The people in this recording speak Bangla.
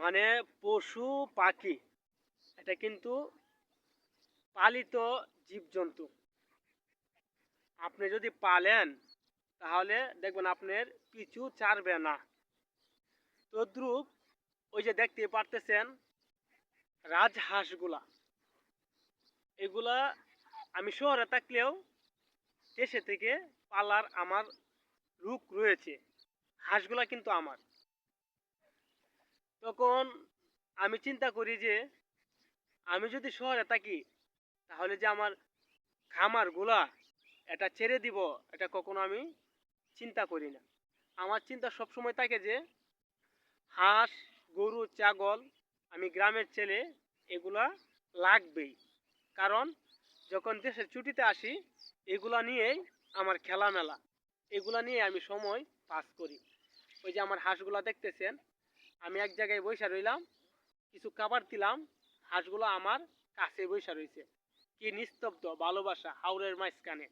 মানে পশু, পাখি। এটা কিন্তু পালিত জীবজন্তু। আপনি যদি পালেন, তাহলে দেখবেন আপনার পিছু ছাড়বে না। তদ্রুপ ওই যে দেখতে পারতেছেন রাজহাঁসগুলা। এগুলা আমি শহরে থাকলেও দেশে থেকে পালার আমার রূপ রয়েছে। হাঁসগুলা কিন্তু আমার। তখন আমি চিন্তা করি যে, আমি যদি শহরে থাকি, তাহলে যে আমার খামারগুলা এটা ছেড়ে দিব, এটা কখনো আমি চিন্তা করি না। আমার চিন্তা সবসময় থাকে যে, হাঁস, গরু, ছাগল, আমি গ্রামের ছেলে, এগুলা লাগবেই। কারণ যখন দেশের ছুটিতে আসি, এগুলা নিয়েই আমার খেলামেলা। এগুলা নিয়ে আমি সময় পাস করি। ওই যে আমার হাঁসগুলা দেখতেছেন আমি এক জায়গায় বৈশা রইলাম, কিছু খাবার দিলাম, হাঁসগুলো আমার কাছে বৈশা রয়েছে কি নিস্তব্ধ ভালোবাসা হাওড়ের মাঝখানে।